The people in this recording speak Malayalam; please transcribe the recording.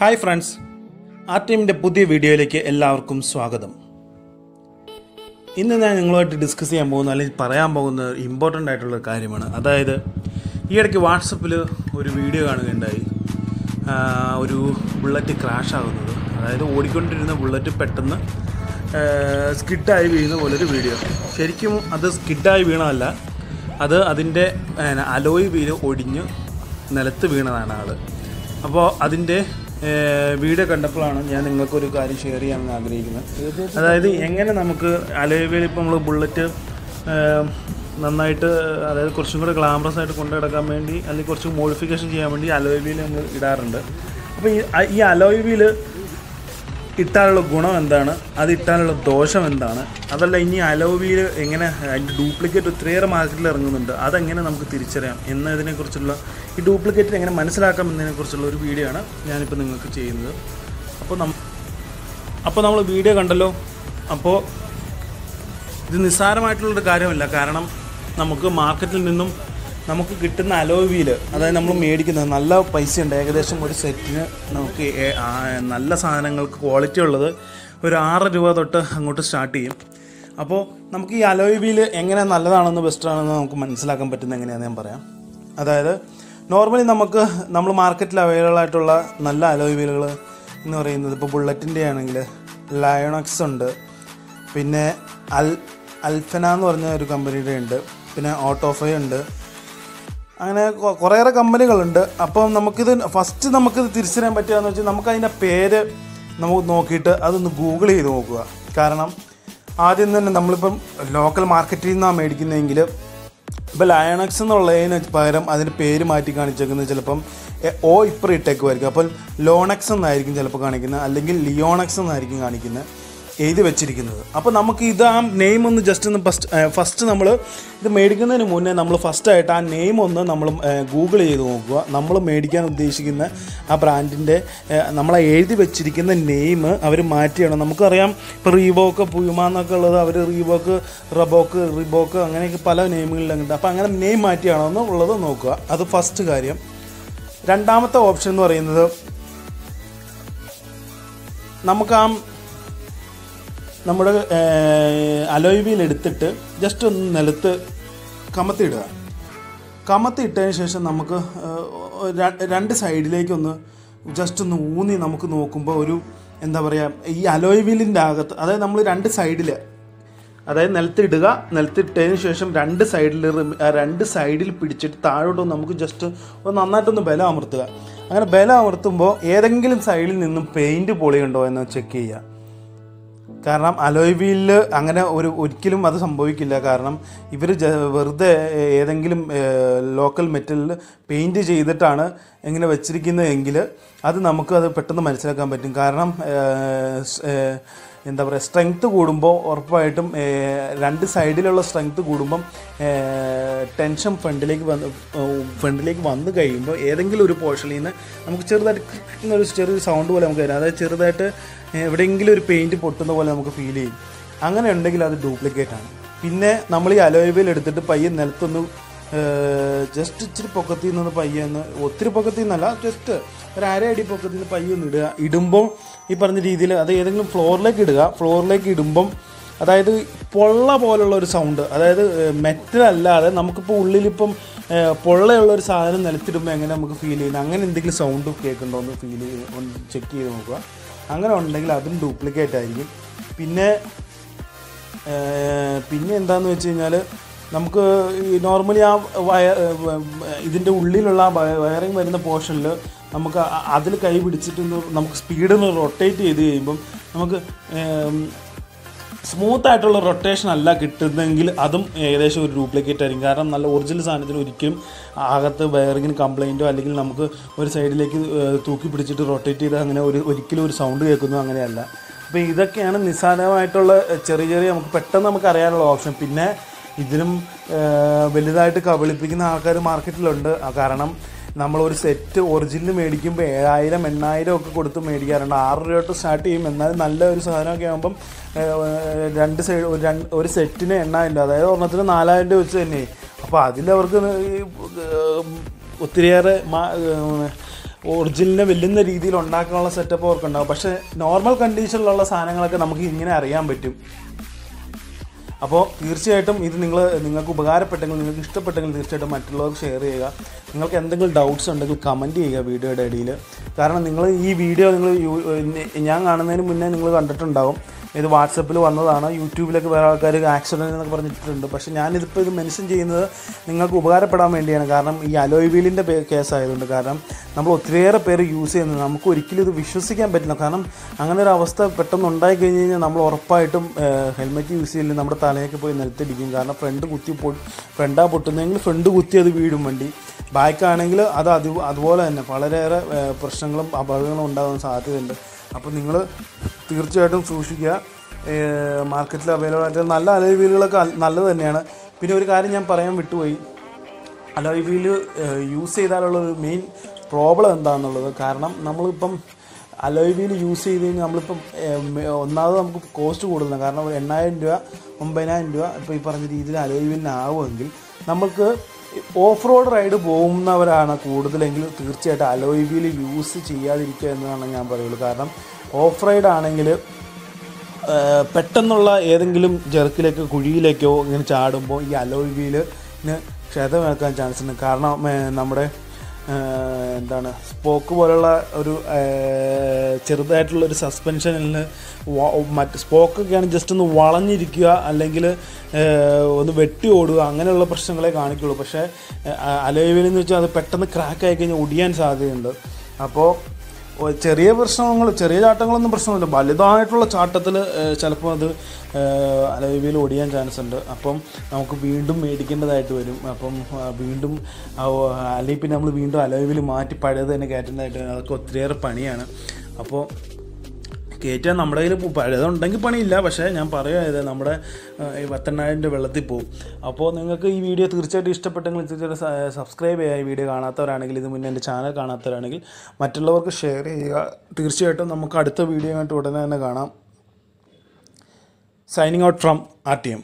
ഹായ് ഫ്രണ്ട്സ് ആ ടീമിന്റെ പുതിയ വീഡിയോയിലേക്ക് എല്ലാവർക്കും സ്വാഗതം. ഇന്ന് ഞാൻ നിങ്ങളുമായിട്ട് ഡിസ്കസ് ചെയ്യാൻ പോകുന്ന അല്ലെങ്കിൽ പറയാൻ പോകുന്ന ഇമ്പോർട്ടന്റ് ആയിട്ടുള്ള കാര്യമാണ്. അതായത് ഈ ഇടയ്ക്ക് വാട്സപ്പിൽ ഒരു വീഡിയോ കാണുകയുണ്ടായി. ഒരു ബുള്ളറ്റ് ക്രാഷ് ആകുന്നത്. അതായത് ഓടിക്കൊണ്ടിരുന്ന ബുള്ളറ്റ് പെട്ടെന്ന് സ്കിഡായി വീഴുന്ന പോലൊരു വീഡിയോ. ശരിക്കും അത് സ്കിഡായി വീണതല്ല. അത് അതിന്റെ അലോയ് വീൽ ഒടിഞ്ഞ് നിലത്ത് വീണതാണ് ആൾ അപ്പോൾ അതിന്റെ വീഡിയോ കണ്ടപ്പോഴാണ് ഞാൻ നിങ്ങൾക്കൊരു കാര്യം ഷെയർ ചെയ്യാൻ ആഗ്രഹിക്കുന്നത്. അതായത് എങ്ങനെ നമുക്ക് അലോവേലി ഇപ്പോൾ നമ്മൾ ബുള്ളറ്റ് നന്നായിട്ട് അതായത് കുറച്ചും കൂടെ ഗ്ലാമറസ് ആയിട്ട് കൊണ്ടു നടക്കാൻ വേണ്ടി അല്ലെങ്കിൽ കുറച്ച് മോഡിഫിക്കേഷൻ ചെയ്യാൻ വേണ്ടി അലോയ് വീൽ നമ്മൾ ഇടാറുണ്ട്. അപ്പോൾ ഈ ഈ അലോയ് വീൽ ഇട്ടാലുള്ള ഗുണം എന്താണ്? അത് ഇട്ടാലുള്ള ദോഷം എന്താണ്? അതല്ല ഇനി അലോവിയിൽ എങ്ങനെ അതിന്റെ ഡ്യൂപ്ലിക്കേറ്റ് ഒത്തിരിയേറെ മാർക്കറ്റിൽ ഇറങ്ങുന്നുണ്ട്. അതെങ്ങനെ നമുക്ക് തിരിച്ചറിയാം എന്നതിനെക്കുറിച്ചുള്ള ഈ ഡ്യൂപ്ലിക്കേറ്റ് എങ്ങനെ മനസ്സിലാക്കാം എന്നതിനെക്കുറിച്ചുള്ള ഒരു വീഡിയോ ആണ് ഞാനിപ്പോൾ നിങ്ങൾക്ക് ചെയ്യുന്നത്. അപ്പോൾ നം അപ്പോൾ നമ്മൾ വീഡിയോ കണ്ടല്ലോ? അപ്പോൾ ഇത് നിസ്സാരമായിട്ടുള്ളൊരു കാര്യമല്ല. കാരണം നമുക്ക് മാർക്കറ്റിൽ നിന്നും നമുക്ക് കിട്ടുന്ന വീൽ അതായത് നമ്മൾ മേടിക്കുന്നത് നല്ല പൈസയുണ്ട് ഏകദേശം ഒരു സെറ്റിന് നമുക്ക് നല്ല സാധനങ്ങൾക്ക് ക്വാളിറ്റി ഉള്ളത് ഒരു ആറ് രൂപ തൊട്ട് അങ്ങോട്ട് സ്റ്റാർട്ട് ചെയ്യും. അപ്പോൾ നമുക്ക് ഈ അലോയ് വീൽ എങ്ങനെ നല്ലതാണെന്ന് ബെസ്റ്റാണെന്ന് നമുക്ക് മനസ്സിലാക്കാൻ പറ്റുന്ന എങ്ങനെയാണെന്ന് ഞാൻ പറയാം. അതായത് നോർമലി നമുക്ക് നമ്മൾ മാർക്കറ്റിൽ അവൈലബിൾ ആയിട്ടുള്ള നല്ല അലോയ് വീലുകൾ എന്ന് പറയുന്നത് ഇപ്പോൾ ബുള്ളറ്റിന്റെ ആണെങ്കിൽ ലയോണക്സ് ഉണ്ട്. പിന്നെ അൽ അൽഫന എന്ന് പറഞ്ഞ ഒരു കമ്പനിയുടെ ഉണ്ട്. പിന്നെ ഓട്ടോഫൈ ഉണ്ട്. അങ്ങനെ കുറേയേറെ കമ്പനികളുണ്ട്. അപ്പം നമുക്കിത് ഫസ്റ്റ് നമുക്കിത് തിരിച്ചറിയാൻ പറ്റുകയെന്ന് വെച്ചാൽ നമുക്ക് അതിന്റെ പേര് നമുക്ക് നോക്കിയിട്ട് അതൊന്ന് ഗൂഗിൾ ചെയ്ത് നോക്കുക. കാരണം ആദ്യം തന്നെ നമ്മളിപ്പം ലോക്കൽ മാർക്കറ്റിൽ നിന്നാണ് മേടിക്കുന്നതെങ്കിൽ ഇപ്പോൾ ലയണക്സ് എന്നുള്ളതിന് പകരം അതിന്റെ പേര് മാറ്റി കാണിച്ചേക്കുന്നത് ചിലപ്പം ഓ ഇപ്പുറം ഇട്ടേക്കുമായിരിക്കും അപ്പോൾ ലോണക്സ് എന്നായിരിക്കും ചിലപ്പോൾ കാണിക്കുന്നത്. അല്ലെങ്കിൽ ലിയോണക്സ് എന്നായിരിക്കും കാണിക്കുന്നത്. എഴുതി വെച്ചിരിക്കുന്നത്. അപ്പോൾ നമുക്ക് ഇത് ആ നെയിം ഒന്ന് ജസ്റ്റ് ഒന്ന് ഫസ്റ്റ് ഫസ്റ്റ് നമ്മൾ ഇത് മേടിക്കുന്നതിന് മുന്നേ നമ്മൾ ഫസ്റ്റായിട്ട് ആ നെയിം ഒന്ന് നമ്മൾ ഗൂഗിൾ ചെയ്ത് നോക്കുക. നമ്മൾ മേടിക്കാൻ ഉദ്ദേശിക്കുന്ന ആ ബ്രാൻഡിന്റെ നമ്മൾ എഴുതി വെച്ചിരിക്കുന്ന നെയിം അവർ മാറ്റിയാണ്. നമുക്കറിയാം ഇപ്പോൾ റീബോക്ക് പുയുമ എന്നൊക്കെ ഉള്ളത് അവർ റീബോക്ക് റബോക്ക് റിബോക്ക് അങ്ങനെയൊക്കെ പല നെയിമുകളിലുണ്ട് അപ്പോൾ അങ്ങനെ നെയിം മാറ്റിയാണോ എന്ന് ഉള്ളത് നോക്കുക. അത് ഫസ്റ്റ് കാര്യം. രണ്ടാമത്തെ ഓപ്ഷൻ എന്ന് പറയുന്നത് നമുക്ക് ആ നമ്മുടെ അലോയ് എടുത്തിട്ട് ജസ്റ്റ് ഒന്ന് നിലത്ത് കമത്തിയിടുക. കമത്തിയിട്ടതിന് ശേഷം നമുക്ക് രണ്ട് സൈഡിലേക്കൊന്ന് ജസ്റ്റ് ഒന്ന് ഊന്നി നമുക്ക് നോക്കുമ്പോൾ ഒരു എന്താ പറയുക ഈ അലോയ് വീലിന്റെ അകത്ത് അതായത് നമ്മൾ രണ്ട് സൈഡിൽ അതായത് നിലത്തിടുക നിലത്തിട്ടതിന് ശേഷം രണ്ട് സൈഡിൽ രണ്ട് സൈഡിൽ പിടിച്ചിട്ട് താഴോട്ട് നമുക്ക് ജസ്റ്റ് ഒന്ന് നന്നായിട്ടൊന്ന് ബലം അമർത്തുക. അങ്ങനെ ബലം അമർത്തുമ്പോൾ ഏതെങ്കിലും സൈഡിൽ നിന്നും പെയിന്റ് പൊളിയുണ്ടോ എന്ന് ചെക്ക് ചെയ്യുക. കാരണം അലോയ് വീലിൽ അങ്ങനെ ഒരു ഒരിക്കലും അത് സംഭവിക്കില്ല. കാരണം ഇവർ വെറുതെ ഏതെങ്കിലും ലോക്കൽ മെറ്റലിൽ പെയിന്റ് ചെയ്തിട്ടാണ് ഇങ്ങനെ വെച്ചിരിക്കുന്നതെങ്കിൽ അത് നമുക്ക് അത് പെട്ടെന്ന് മനസ്സിലാക്കാൻ പറ്റും. കാരണം എന്താ പറയുക സ്ട്രെങ്ത്ത് കൂടുമ്പോൾ ഉറപ്പായിട്ടും രണ്ട് സൈഡിലുള്ള സ്ട്രെങ്ത്ത് കൂടുമ്പം ടെൻഷൻ ഫ്രണ്ടിലേക്ക് വന്ന് ഫ്രണ്ടിലേക്ക് വന്നു കഴിയുമ്പോൾ ഏതെങ്കിലും ഒരു പോർഷനിൽ നിന്ന് നമുക്ക് ചെറുതായിട്ട് എന്നൊരു ചെറിയൊരു സൗണ്ട് പോലെ നമുക്ക് വരാം. അതായത് ചെറുതായിട്ട് എവിടെയെങ്കിലും ഒരു പെയിന്റ് പൊട്ടുന്ന പോലെ നമുക്ക് ഫീൽ ചെയ്യും. അങ്ങനെ ഉണ്ടെങ്കിൽ അത് ഡ്യൂപ്ലിക്കേറ്റ് ആണ്. പിന്നെ നമ്മൾ ഈ അലോയ് എടുത്തിട്ട് പയ്യെ നിലത്തൊന്ന് ജസ്റ്റ് ഇച്ചിരി പൊക്കത്തിൽ നിന്ന് പയ്യെ ഒന്ന് ഒത്തിരി പൊക്കത്തിൽ നിന്നല്ല ജസ്റ്റ് ഒരു അര അടി പൊക്കത്തിൽ നിന്ന് പയ്യെ ഒന്ന് ഇടുക. ഇടുമ്പോൾ ഈ പറഞ്ഞ രീതിയിൽ അത് ഏതെങ്കിലും ഫ്ലോറിലേക്ക് ഇടുക. ഫ്ലോറിലേക്ക് ഇടുമ്പം അതായത് പൊള്ള പോലുള്ള ഒരു സൗണ്ട് അതായത് മെറ്റൽ അല്ലാതെ നമുക്കിപ്പോൾ ഉള്ളിലിപ്പം പൊള്ളയുള്ള ഒരു സാധനം നിലത്തിടുമ്പോൾ എങ്ങനെ നമുക്ക് ഫീൽ ചെയ്യുന്നത്? അങ്ങനെ എന്തെങ്കിലും സൗണ്ട് കേൾക്കുന്നുണ്ടോ എന്ന് ഫീൽ ചെയ്ത് ചെക്ക് ചെയ്ത് നോക്കുക. അങ്ങനെ ഉണ്ടെങ്കിൽ അതും ഡ്യൂപ്ലിക്കേറ്റ് ആയിരിക്കും. പിന്നെ പിന്നെ എന്താണെന്ന് വെച്ച് കഴിഞ്ഞാൽ നമുക്ക് ഈ നോർമലി ആ വയർ ഇതിന്റെ ഉള്ളിലുള്ള ആ വയറിങ് വരുന്ന പോർഷനിൽ നമുക്ക് അതിൽ കൈ പിടിച്ചിട്ടൊന്ന് നമുക്ക് സ്പീഡിൽ റൊട്ടേറ്റ് ചെയ്ത് കഴിയുമ്പം നമുക്ക് സ്മൂത്ത് ആയിട്ടുള്ള റൊട്ടേഷൻ അല്ല കിട്ടുന്നതെങ്കിൽ അതും ഏകദേശം ഒരു ഡ്യൂപ്ലിക്കേറ്റ് ആയിരിക്കും. കാരണം നല്ല ഒറിജിനൽ സാധനത്തിന് ഒരിക്കലും അകത്ത് വയറിങ്ങിന് കംപ്ലൈന്റോ അല്ലെങ്കിൽ നമുക്ക് ഒരു സൈഡിലേക്ക് തൂക്കി പിടിച്ചിട്ട് റൊട്ടേറ്റ് ചെയ്ത് അങ്ങനെ ഒരു ഒരിക്കലും ഒരു സൗണ്ട് കേൾക്കുന്നു അങ്ങനെയല്ല. അപ്പോൾ ഇതൊക്കെയാണ് നിസ്സാരമായിട്ടുള്ള ചെറിയ ചെറിയ നമുക്ക് പെട്ടെന്ന് നമുക്ക് അറിയാനുള്ള ഓപ്ഷൻ പിന്നെ ഇതിനും വലുതായിട്ട് കബളിപ്പിക്കുന്ന ആൾക്കാർ മാർക്കറ്റിലുണ്ട്. കാരണം നമ്മളൊരു സെറ്റ് ഒറിജിനൽ മേടിക്കുമ്പോൾ ഏഴായിരം എണ്ണായിരം ഒക്കെ കൊടുത്ത് മേടിക്കാറുണ്ട്. ആറ് രൂപ തൊട്ട് സ്റ്റാർട്ട് ചെയ്യും. എന്നാലും നല്ല ഒരു സാധനമൊക്കെ ആകുമ്പം രണ്ട് സൈഡ് ഒരു രണ്ട് ഒരു സെറ്റിന് എണ്ണായിരം രൂപ. അതായത് ഒരെണ്ണത്തിന് നാലായിരം രൂപ വെച്ച് തന്നെ. അപ്പോൾ അതിലവർക്ക് ഒത്തിരിയേറെ ഒറിജിനലിനെ വെല്ലുന്ന രീതിയിൽ ഉണ്ടാക്കാനുള്ള സെറ്റപ്പ് അവർക്കുണ്ടാകും പക്ഷേ നോർമൽ കണ്ടീഷനിലുള്ള സാധനങ്ങളൊക്കെ നമുക്ക് ഇങ്ങനെ അറിയാൻ പറ്റും. അപ്പോൾ തീർച്ചയായിട്ടും ഇത് നിങ്ങൾ നിങ്ങൾക്ക് ഉപകാരപ്പെട്ടെങ്കിൽ നിങ്ങൾക്ക് ഇഷ്ടപ്പെട്ടെങ്കിൽ തീർച്ചയായിട്ടും മറ്റുള്ളവർക്ക് ഷെയർ ചെയ്യുക. നിങ്ങൾക്ക് എന്തെങ്കിലും ഡൗട്ട്സ് ഉണ്ടെങ്കിൽ കമന്റ് ചെയ്യുക വീഡിയോയുടെ ഇടയിൽ കാരണം നിങ്ങൾ ഈ വീഡിയോ നിങ്ങൾ ഞാൻ കാണുന്നതിന് മുന്നേ നിങ്ങൾ കണ്ടിട്ടുണ്ടാവും. ഇത് വാട്സപ്പിൽ വന്നതാണ്. യൂട്യൂബിലൊക്കെ വേറെ ആൾക്കാർ ആക്സിഡന്റ് എന്നൊക്കെ പറഞ്ഞിട്ടുണ്ട്. പക്ഷേ ഞാനിതിപ്പോൾ ഇത് മെൻഷൻ ചെയ്യുന്നത് നിങ്ങൾക്ക് ഉപകാരപ്പെടാൻ വേണ്ടിയാണ്. കാരണം ഈ അലോയ് വീലിന്റെ കേസ് ആയതുകൊണ്ട്. കാരണം നമ്മൾ ഒത്തിരിയേറെ പേര് യൂസ് ചെയ്യുന്നത് നമുക്ക് ഒരിക്കലും ഇത് വിശ്വസിക്കാൻ പറ്റില്ല. കാരണം അങ്ങനെ ഒരു അവസ്ഥ പെട്ടെന്ന് ഉണ്ടായി കഴിഞ്ഞ് കഴിഞ്ഞാൽ നമ്മൾ ഉറപ്പായിട്ടും ഹെൽമെറ്റ് യൂസ് ചെയ്യില്ല നമ്മുടെ തലയൊക്കെ പോയി നിലത്തിടിക്കും. കാരണം ഫ്രണ്ട് കുത്തി പൊ ഫ്രണ്ടാ പൊട്ടുന്നെങ്കിൽ ഫ്രണ്ട് കുത്തി അത് വീഴും വണ്ടി. ബാക്കാണെങ്കിൽ അത് അത് അതുപോലെ തന്നെ. വളരെയേറെ പ്രശ്നങ്ങളും അപകടങ്ങളും ഉണ്ടാകാൻ സാധ്യതയുണ്ട്. അപ്പോൾ നിങ്ങൾ തീർച്ചയായിട്ടും സൂക്ഷിക്കുക. മാർക്കറ്റിൽ അവൈലബിൾ ആയിട്ട് നല്ല അലോയ് വീലുകളൊക്കെ നല്ലത് തന്നെയാണ്. പിന്നെ ഒരു കാര്യം ഞാൻ പറയാൻ വിട്ടുപോയി. അലോയ് വീൽ യൂസ് ചെയ്താലുള്ള ഒരു മെയിൻ പ്രോബ്ലം എന്താണെന്നുള്ളത് കാരണം നമ്മളിപ്പം അലോയ് വീൽ യൂസ് ചെയ്ത് കഴിഞ്ഞാൽ നമ്മളിപ്പം ഒന്നാമത് നമുക്ക് കോസ്റ്റ് കൂടുതലാണ്. കാരണം ഒരു എണ്ണായിരം രൂപ ഒമ്പതിനായിരം രൂപ ഇപ്പോൾ ഈ പറഞ്ഞ രീതിയിൽ അലോയ് വീലിന് ആവുമെങ്കിൽ നമുക്ക് ഓഫ് റോഡ് റൈഡ് പോകുന്നവരാണ് കൂടുതലെങ്കിൽ തീർച്ചയായിട്ടും അലോയ് വീൽ യൂസ് ചെയ്യാതിരിക്കുക എന്നാണ് ഞാൻ പറയുള്ളൂ. കാരണം ഓഫ് റൈഡ് ആണെങ്കിൽ പെട്ടെന്നുള്ള ഏതെങ്കിലും ജെർക്കിലേക്കോ കുഴിയിലേക്കോ ഇങ്ങനെ ചാടുമ്പോൾ ഈ അലോയ് വീലിന് ക്ഷതമേൽക്കാൻ ചാൻസ് ഉണ്ട്. കാരണം നമ്മുടെ എന്താണ് സ്പോക്ക് പോലുള്ള ഒരു ചെറുതായിട്ടുള്ള ഒരു സസ്പെൻഷനിൽ മറ്റ് സ്പോക്കൊക്കെയാണ് ജസ്റ്റ് ഒന്ന് വളഞ്ഞിരിക്കുക അല്ലെങ്കിൽ ഒന്ന് വെട്ടി ഓടുക അങ്ങനെയുള്ള പ്രശ്നങ്ങളെ കാണിക്കുള്ളൂ. പക്ഷേ അലോയ് വീലെന്ന് വെച്ചാൽ അത് പെട്ടെന്ന് ക്രാക്ക് ആയി കഴിഞ്ഞാൽ ഒടിയാൻ സാധ്യതയുണ്ട്. അപ്പോൾ ചെറിയ പ്രശ്നങ്ങൾ ചെറിയ ചാട്ടങ്ങളൊന്നും പ്രശ്നമില്ല വലുതായിട്ടുള്ള ചാട്ടത്തിൽ ചിലപ്പോൾ അത് അലവിയിൽ ഓടിയാൻ ചാൻസ് ഉണ്ട് അപ്പം നമുക്ക് വീണ്ടും മേടിക്കേണ്ടതായിട്ട് വരും. അപ്പം വീണ്ടും അല്ലെങ്കിൽ പിന്നെ നമ്മൾ വീണ്ടും അലവിയിൽ മാറ്റി പഴയത് തന്നെ കയറ്റേണ്ടതായിട്ട് അതൊക്കെ ഒത്തിരിയേറെ പണിയാണ്. അപ്പോൾ കയറ്റാൻ നമ്മുടെ കയ്യിൽ പഴയതുണ്ടെങ്കിൽ പണിയില്ല. പക്ഷേ ഞാൻ പറയുക നമ്മുടെ ഈ പത്തെണ്ണായിരം രൂപ വെള്ളത്തിൽ പോകും അപ്പോൾ നിങ്ങൾക്ക് ഈ വീഡിയോ തീർച്ചയായിട്ടും ഇഷ്ടപ്പെട്ടെങ്കിൽ തീർച്ചയായിട്ടും സബ്സ്ക്രൈബ് ചെയ്യുക. ഈ വീഡിയോ കാണാത്തവരാണെങ്കിൽ ഇത് മുന്നേ എന്റെ ചാനൽ കാണാത്തവരാണെങ്കിൽ മറ്റുള്ളവർക്ക് ഷെയർ ചെയ്യുക. തീർച്ചയായിട്ടും നമുക്ക് അടുത്ത വീഡിയോ ആയിട്ട് ഉടനെ തന്നെ കാണാം. Signing out from R T M